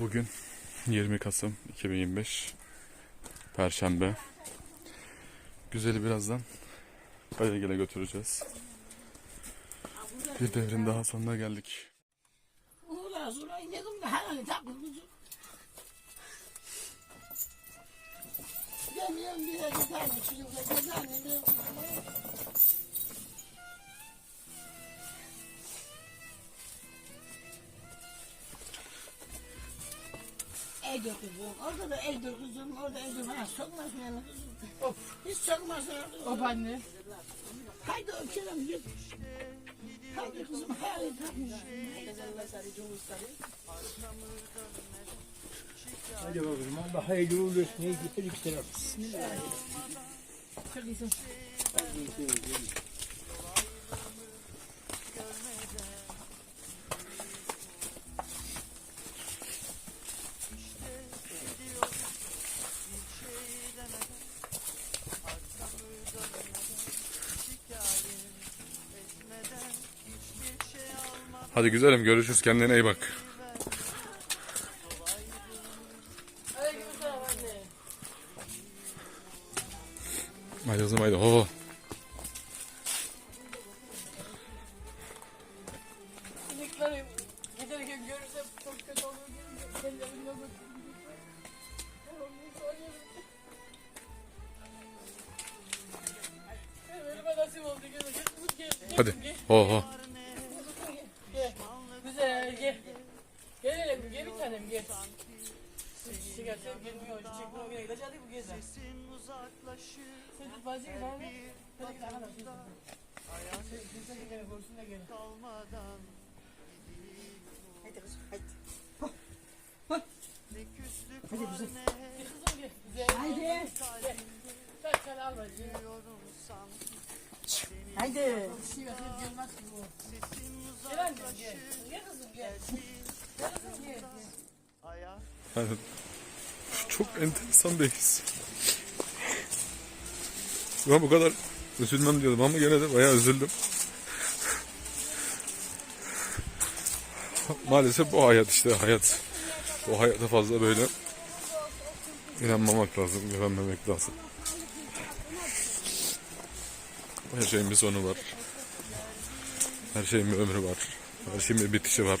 Bugün 20 Kasım 2025 Perşembe. Güzeli birazdan Kayagil'e götüreceğiz. Bir devrin daha sonuna geldik. Evde kızım, orada da evde kızım, orada bana sokmasın yani kızım. Of. Hiç sokmasın kızım. Of anne. Haydi öpelim git. Haydi kızım hayal takmış. Hadi bakalım Allah hayırlı uğurlu olsun. İyi getirdik sana. Çok iyisin. Hadi güzelim görüşürüz kendine iyi bak. Haydi kızım haydi. Ho. Çocukları giderken görürsem çok kötü olur. Ellerimle götürürüm. Önüme nasip oldu. Gel, gel, gel, gel, Hadi. gel, Ho ho. gel. Güzel, gel. Gel hele, gel bir tanem, gel. Sigara sen gelmiyor, çekme o güne gideceğiz, hadi bu gezer. Sen tut bazı gibi abi. Hadi git arkadaş. Sen sen gel, görsün de gel. Haydi haydi. Hadi kızım gel. Haydi. Gel. Sen sen al bacı. Haydi. Sigara sen ki bu. Gel annem gel. Gel kızım gel. Yani çok enteresan bir his. Ben bu kadar üzülmem diyordum ama gene de bayağı üzüldüm. Maalesef bu hayat işte hayat. Bu hayata fazla böyle inanmamak lazım, güvenmemek lazım. Her şeyin bir sonu var. Her şeyin bir ömrü var. Her şeyin bir bitişi var.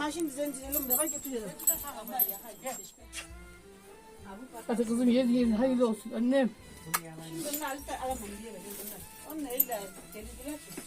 ama şimdi zencilerim de var getiriyorum. Hadi kızım yerin yerin hayırlı olsun annem. Şimdi bunlar işte alamam diye veriyorum bunlar. Onun eliyle gelirdiler ki.